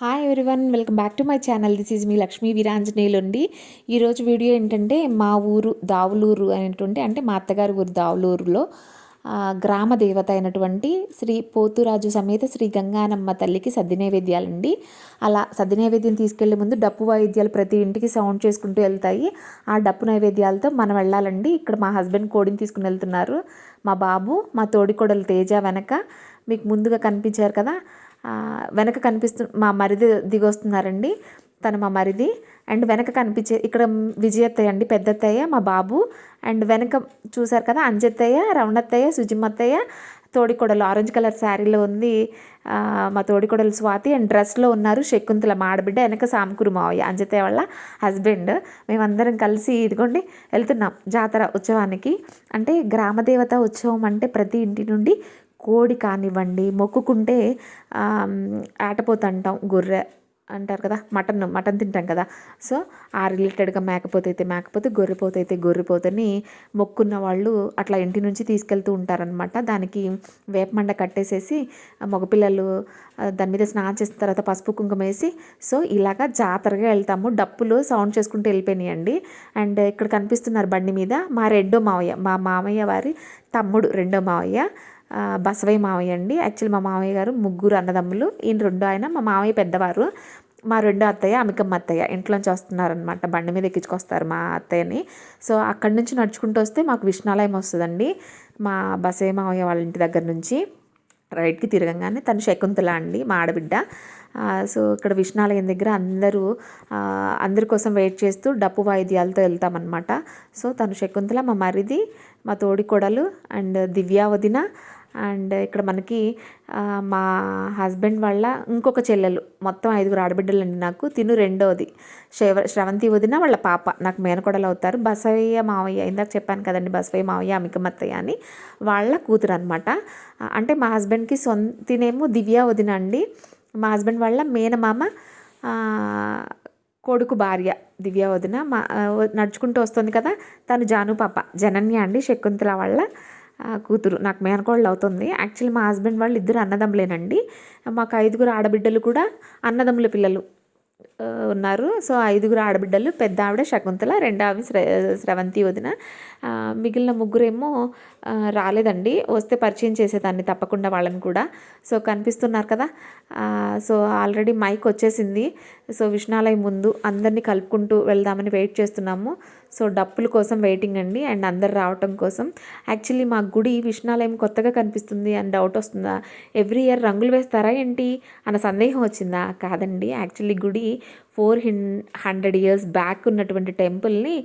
Hi everyone welcome back to my channel this is మీ లక్ష్మీ వీరాంజనేయులు అండి ఈరోజు video ఏంటంటే మా ఊరు దావులూరు అనేటువంటి అంటే మా అత్తగారి ఊరు దావులూరులో గ్రామ దేవత అయినటువంటి శ్రీ పోతురాజు సమేత శ్రీ గంగానమ్మ తల్లికి సద్ది నైవేద్యాలండి అలా సద్ది నైవేద్యం తీసుకెళ్ళే ముందు డప్పు వాయిద్యాలు ప్రతి ఇంటికి సౌండ్ చేసుకుంటూ వెళ్తాయి. ఆ డప్పు నైవేద్యాలతో మనం వెళ్ళాలండి. ఇక్కడ మా హస్బెండ్ కోడిని తీసుకుని వెళ్తున్నారు. మా బాబు మా తోడికోడలు తేజ వెనక మీకు ముందుగా కనిపించారు కదా వెనక కనిపిస్తు మా మరిది దిగొస్తున్నారండి. తను మా మరిది. అండ్ వెనక కనిపించే ఇక్కడ విజయత్తయ్య అండి పెద్దత్తయ్య మా బాబు. అండ్ వెనక చూశారు కదా అంజత్తయ్య రవణత్తయ్య సుజిమత్తయ్య. తోడికొడలు ఆరెంజ్ కలర్ శారీలో ఉంది మా తోడికొడలు స్వాతి. అండ్ డ్రెస్లో ఉన్నారు శకుంతల మాడబిడ్డ వెనక సామకూరు మావయ్య అంజత్తయ్య వాళ్ళ హస్బెండ్. మేమందరం కలిసి ఇదిగోండి వెళ్తున్నాం జాతర ఉత్సవానికి. అంటే గ్రామదేవత ఉత్సవం అంటే ప్రతి ఇంటి నుండి కోడి కానివ్వండి మొక్కుకుంటే ఆటపోతు అంటాం గొర్రె అంటారు కదా మటన్ మటన్ తింటాం కదా. సో ఆ రిలేటెడ్గా మేకపోతే అయితే మేకపోతే గొర్రెపోతే అయితే గొర్రెపోతని మొక్కున్న వాళ్ళు అట్లా ఇంటి నుంచి తీసుకెళ్తూ ఉంటారనమాట దానికి వేపమండ కట్టేసేసి మగపిల్లలు దాని మీద స్నానం చేసిన తర్వాత పసుపు కుంకుమ వేసి సో ఇలాగా జాతరగా వెళ్తాము. డప్పులు సౌండ్ చేసుకుంటూ వెళ్ళిపోయినాయండి. అండ్ ఇక్కడ కనిపిస్తున్నారు బండి మీద మా రెండో మావయ్య మా మామయ్య వారి తమ్ముడు రెండో మావయ్య. బసవయ్య మావయ్య అండి. యాక్చువల్ మా మావయ్య గారు ముగ్గురు అన్నదమ్ములు. ఈయన రెండో ఆయన మా మావయ్య పెద్దవారు. మా రెండో అత్తయ్య అమికమ్మ అత్తయ్య ఇంట్లోంచి వస్తున్నారనమాట బండి మీద ఎక్కించుకొస్తారు మా అత్తయ్యని. సో అక్కడి నుంచి నడుచుకుంటూ వస్తే మాకు విష్ణాలయం వస్తుందండి. మా బసయ్య మావయ్య వాళ్ళ ఇంటి దగ్గర నుంచి రైట్కి తిరగంగానే తను శకుంతల అండి మా ఆడబిడ్డ. సో ఇక్కడ విష్ణాలయం దగ్గర అందరూ అందరి కోసం వెయిట్ చేస్తూ డప్పు వాయిద్యాలతో వెళ్తామన్నమాట. సో తను శకుంతల మా మరిది మా తోడికోడలు అండ్ దివ్యావదిన అండ్ ఇక్కడ మనకి మా హస్బెండ్ వాళ్ళ ఇంకొక చెల్లెలు. మొత్తం ఐదుగురు ఆడబిడ్డలండి నాకు. తిను రెండోది. శ్రవ శ్రవంతి వదిన వాళ్ళ పాప. నాకు మేనకోడలు అవుతారు. బసవయ్య మావయ్య ఇందాక చెప్పాను కదండి బసవయ్య మావయ్య అమికమత్తయ్య అని వాళ్ళ కూతురు అనమాట అంటే మా హస్బెండ్కి సొంతినేమో దివ్య వదిన అండి. మా హస్బెండ్ వాళ్ళ మేనమామ కొడుకు భార్య దివ్య వదిన. మా నడుచుకుంటూ వస్తుంది కదా తను జాను పాప. జనన్య అండి శకుంతల వాళ్ళ. కూతురు. నాకు మేనకోళ్ళు అవుతుంది. యాక్చువల్లీ మా హస్బెండ్ వాళ్ళు ఇద్దరు అన్నదమ్ములేనండి. మాకు ఐదుగురు ఆడబిడ్డలు కూడా అన్నదమ్ముల పిల్లలు ఉన్నారు. సో ఐదుగురు ఆడబిడ్డలు పెద్ద ఆవిడ శకుంతల రెండో ఆమె శ్ర స్రవంతి వదిన. మిగిలిన ముగ్గురేమో రాలేదండి. వస్తే పరిచయం చేసేదాన్ని తప్పకుండా వాళ్ళని కూడా. సో కనిపిస్తున్నారు కదా. సో ఆల్రెడీ మైక్ వచ్చేసింది. సో విష్ణాలయం ముందు అందరినీ కలుపుకుంటూ వెళ్దామని వెయిట్ చేస్తున్నాము. సో డప్పుల కోసం వెయిటింగ్ అండి. అండ్ అందరు రావటం కోసం. యాక్చువల్లీ మా గుడి విష్ణాలయం కొత్తగా కనిపిస్తుంది అని డౌట్ వస్తుందా? ఎవ్రీ ఇయర్ రంగులు వేస్తారా ఏంటి? అన్న సందేహం వచ్చిందా? కాదండి. యాక్చువల్లీ గుడి ఫోర్ హిన్ హండ్రెడ్ ఇయర్స్ బ్యాక్ ఉన్నటువంటి టెంపుల్ని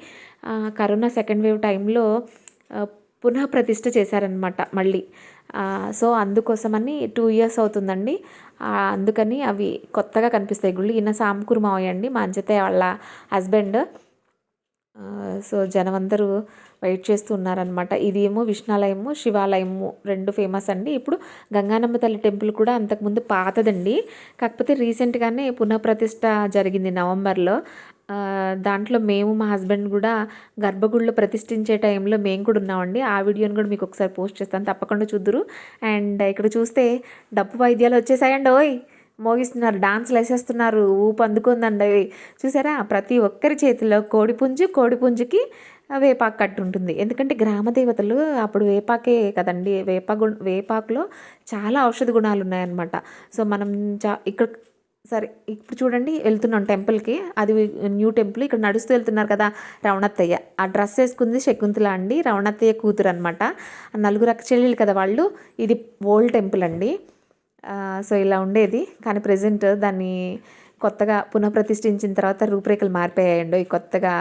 కరోనా సెకండ్ వేవ్ టైంలో పునః ప్రతిష్ట చేశారనమాట మళ్ళీ. సో అందుకోసమని టూ ఇయర్స్ అవుతుందండి. అందుకని అవి కొత్తగా కనిపిస్తాయి గుళ్ళు. ఈయన సాంకూరు మావయ్య అండి మా అంచతే వాళ్ళ హస్బెండ్ సో జనం అందరూ వెయిట్ చేస్తూ ఉన్నారనమాట ఇది ఏమో విష్ణాలయము శివాలయము రెండు ఫేమస్ అండి. ఇప్పుడు గంగానమ్మ తల్లి టెంపుల్ కూడా అంతకుముందు పాతదండి. కాకపోతే రీసెంట్గానే పునఃప్రతిష్ట జరిగింది నవంబర్లో. దాంట్లో మేము మా హస్బెండ్ కూడా గర్భగుడిలో ప్రతిష్ఠించే టైంలో మేము కూడా ఉన్నామండి. ఆ వీడియోని కూడా మీకు ఒకసారి పోస్ట్ చేస్తాను. తప్పకుండా చూద్దురు. అండ్ ఇక్కడ చూస్తే డప్పు వాయిద్యాలు వచ్చేసాయండి ఓయ్! మోగిస్తున్నారు డాన్స్లు వేసేస్తున్నారు ఊపు అందుకుందండి. చూసారా? ప్రతి ఒక్కరి చేతిలో కోడిపుంజు కోడిపుంజుకి వేపాకు కట్టు ఉంటుంది. ఎందుకంటే గ్రామ దేవతలు అప్పుడు వేపాకే కదండి. వేప గు వేపాకులో చాలా ఔషధ గుణాలు ఉన్నాయన్నమాట. సో మనం చా ఇక్కడ సరే ఇప్పుడు చూడండి వెళ్తున్నాం టెంపుల్కి. అది న్యూ టెంపుల్. ఇక్కడ నడుస్తూ వెళ్తున్నారు కదా రవణత్తయ్య ఆ డ్రెస్ వేసుకుంది శకుంతల అండి. రవణత్తయ్య కూతురు అనమాట నలుగురు అక్క చెల్లెలు కదా వాళ్ళు. ఇది ఓల్డ్ టెంపుల్ అండి. సో ఇలా ఉండేది. కానీ ప్రజెంట్ దాన్ని కొత్తగా పునఃప్రతిష్ఠించిన తర్వాత రూపురేఖలు మారిపోయాయండి ఈ కొత్తగా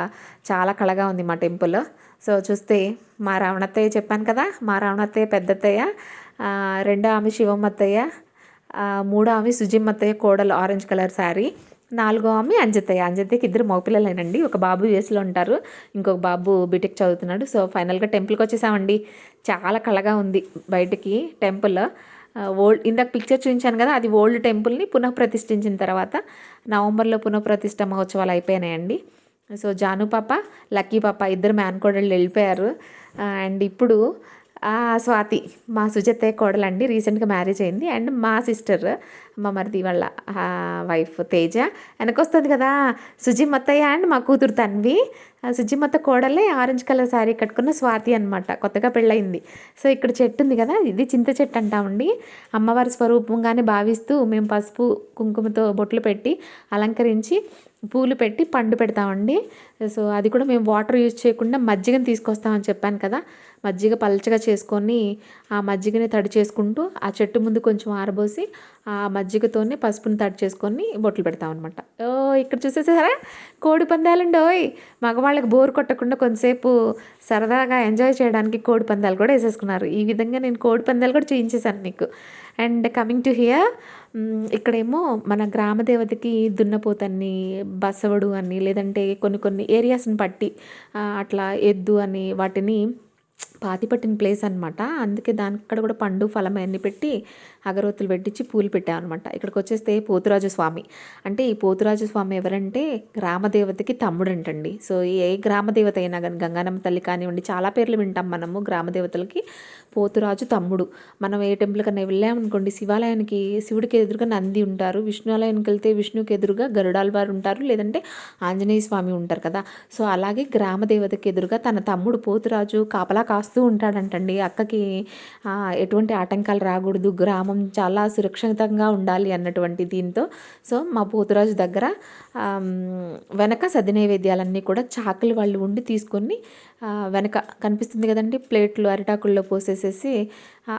చాలా కళగా ఉంది మా టెంపుల్. సో చూస్తే మా రావణత్తయ్య చెప్పాను కదా మా రావణత్తయ్య పెద్దత్తయ్య రెండో ఆమె శివమ్మత్తయ్య మూడో ఆమె సుజిమ్మత్తయ్య కోడలు ఆరెంజ్ కలర్ శారీ నాలుగో ఆమె అంజత్తయ్య. అంజత్తయ్యకి ఇద్దరు మగపిల్లలేనండి. ఒక బాబు యూఎస్లో ఉంటారు ఇంకొక బాబు బీటెక్ చదువుతున్నాడు. సో ఫైనల్గా టెంపుల్కి వచ్చేసామండి. చాలా కళగా ఉంది బయటికి టెంపుల్. ఓల్డ్ ఇందాక పిక్చర్ చూపించాను కదా అది ఓల్డ్ టెంపుల్ని పునఃప్రతిష్ఠించిన తర్వాత నవంబర్లో పునఃప్రతిష్ఠ మహోత్సవాలు అయిపోయినాయండి. సో జాను పాప లక్కీ పాప ఇద్దరు మేనకోడళ్ళు వెళ్ళిపోయారు. అండ్ ఇప్పుడు స్వాతి మా సుజత్తయ్య కోడలండి రీసెంట్గా మ్యారేజ్ అయింది. అండ్ మా సిస్టర్ మా మరిది వాళ్ళ వైఫ్ తేజ. వెనకొస్తుంది కదా సుజిమత్తయ్య అండ్ మా కూతురు తన్వి. ఆ సుజిమత్త కోడలే ఆరెంజ్ కలర్ శారీ కట్టుకున్న స్వాతి అనమాట కొత్తగా పెళ్ళయింది. సో ఇక్కడ చెట్టు ఉంది కదా ఇది చింత చెట్టు అంటామండి అమ్మవారి స్వరూపంగానే భావిస్తూ మేము పసుపు కుంకుమతో బొట్లు పెట్టి అలంకరించి పూలు పెట్టి పండు పెడతామండి. సో అది కూడా మేము వాటర్ యూజ్ చేయకుండా మజ్జిగని తీసుకొస్తామని చెప్పాను కదా. మజ్జిగ పలచగా చేసుకొని ఆ మజ్జిగని తడి చేసుకుంటూ ఆ చెట్టు ముందు కొంచెం ఆరబోసి ఆ మజ్జిగతోనే పసుపుని తడి చేసుకొని బొట్లు పెడతాం అనమాట ఓ ఇక్కడ చూసేసారా? కోడి పందాలండి ఓయ్. మగవాళ్ళకి బోర్ కొట్టకుండా కొంతసేపు సరదాగా ఎంజాయ్ చేయడానికి కోడి పందాలు కూడా వేసేసుకున్నారు. ఈ విధంగా నేను కోడి పందాలు కూడా చేయించేశాను మీకు. అండ్ కమింగ్ టు హియర్ ఇక్కడేమో మన గ్రామ దేవతకి దున్నపోతని బసవడు అని లేదంటే కొన్ని కొన్ని ఏరియాస్ని బట్టి అట్లా ఎద్దు అని వాటిని పాతి పట్టిన ప్లేస్ అనమాట అందుకే దాని అక్కడ కూడా పండు ఫలం అన్నీ పెట్టి అగరవత్తులు పెట్టించి పూలు పెట్టామన్నమాట ఇక్కడికి వచ్చేస్తే పోతురాజు స్వామి అంటే ఈ పోతురాజు స్వామి ఎవరంటే గ్రామదేవతకి తమ్ముడు అంటండి సో ఏ గ్రామదేవత అయినా కానీ గంగానమ్మ తల్లి కానివ్వండి చాలా పేర్లు వింటాం మనము గ్రామదేవతలకి. పోతురాజు తమ్ముడు. మనం ఏ టెంపుల్ కన్నా వెళ్ళామనుకోండి శివాలయానికి శివుడికి ఎదురుగా నంది ఉంటారు. విష్ణువాలయానికి వెళ్తే విష్ణుకి ఎదురుగా గరుడాల వారు ఉంటారు. లేదంటే ఆంజనేయ స్వామి ఉంటారు కదా. సో అలాగే గ్రామదేవతకి ఎదురుగా తన తమ్ముడు పోతురాజు కాపలా కాస్తూ ఉంటాడంటండి. అక్కకి ఎటువంటి ఆటంకాలు రాకూడదు. గ్రామం చాలా సురక్షితంగా ఉండాలి అన్నటువంటి దీంతో. సో మా పోతురాజు దగ్గర వెనక సది నైవేద్యాలన్నీ కూడా చాకులు వాళ్ళు ఉండి తీసుకొని వెనక కనిపిస్తుంది కదండి ప్లేట్లు అరిటాకుల్లో పోసేసేసి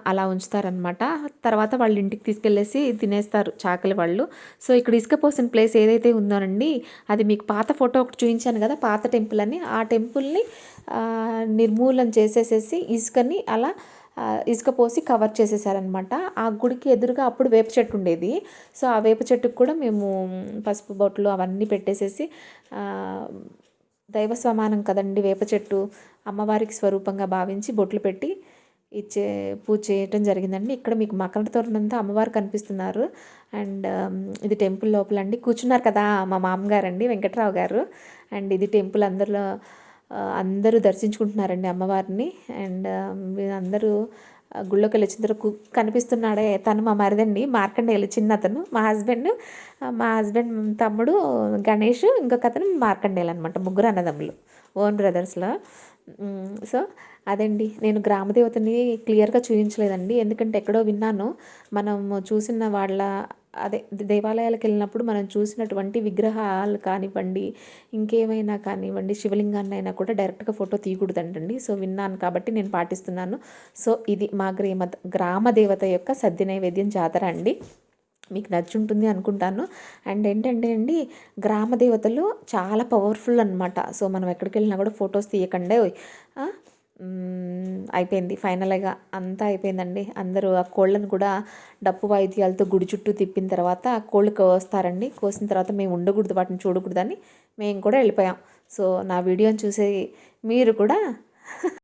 అలా ఉంచుతారనమాట తర్వాత వాళ్ళ ఇంటికి తీసుకెళ్ళేసి తినేస్తారు చాకలి వాళ్ళు. సో ఇక్కడ ఇసుక పోసిన ప్లేస్ ఏదైతే ఉందోనండి అది మీకు పాత ఫోటో ఒకటి చూపించాను కదా పాత టెంపుల్ అని. ఆ టెంపుల్ని నిర్మూలన చేసేసేసి ఇసుకని అలా ఇసుక పోసి కవర్ చేసేసారనమాట. ఆ గుడికి ఎదురుగా అప్పుడు వేప చెట్టు ఉండేది. సో ఆ వేప చెట్టుకు కూడా మేము పసుపు బొట్లు అవన్నీ పెట్టేసేసి దైవ సమానం కదండి వేప చెట్టు అమ్మవారికి స్వరూపంగా భావించి బొట్లు పెట్టి ఇచ్చే పూజ చేయటం జరిగిందండి. ఇక్కడ మీకు మకర తోరణంతో అమ్మవారు కనిపిస్తున్నారు. అండ్ ఇది టెంపుల్ లోపల అండి కూర్చున్నారు కదా మా మామగారు అండి వెంకట్రావు గారు. అండ్ ఇది టెంపుల్ అందరిలో అందరూ దర్శించుకుంటున్నారండి అమ్మవారిని. అండ్ అందరూ గుళ్ళోకి వెళ్ళి వచ్చిన తర్వాత కనిపిస్తున్నాడే తను మా మరిదండి మార్కండేయులు చిన్న అతను మా హస్బెండ్ మా హస్బెండ్ తమ్ముడు గణేష్ ఇంకొక అతను మార్కండేలు అనమాట ముగ్గురు అన్నదమ్ములు ఓన్ బ్రదర్స్లో. సో అదండి. నేను గ్రామదేవతని క్లియర్గా చూపించలేదండి ఎందుకంటే ఎక్కడో విన్నాను మనం చూసిన వాళ్ళ అదే దేవాలయాలకు వెళ్ళినప్పుడు మనం చూసినటువంటి విగ్రహాలు కానివ్వండి ఇంకేమైనా కానివ్వండి శివలింగాన్ని అయినా కూడా డైరెక్ట్గా ఫోటో తీయకూడదంటండి. సో విన్నాను కాబట్టి నేను పాటిస్తున్నాను. సో ఇది మా గ్రామ గ్రామ దేవత యొక్క సద్య నైవేద్యం జాతర అండి. మీకు నచ్చుంటుంది అనుకుంటాను. అండ్ ఏంటంటే అండి గ్రామ దేవతలు చాలా పవర్ఫుల్ అనమాట సో మనం ఎక్కడికి వెళ్ళినా కూడా ఫొటోస్ తీయకండే అయిపోయింది. ఫైనల్గా అంతా అయిపోయిందండి. అందరూ ఆ కోళ్ళను కూడా డప్పు వాయిద్యాలతో గుడి చుట్టూ తిప్పిన తర్వాత ఆ కోళ్ళు కోస్తారండి. కోసిన తర్వాత మేము ఉండకూడదు వాటిని చూడకూడదని మేము కూడా వెళ్ళిపోయాం. సో నా వీడియోని చూసి మీరు కూడా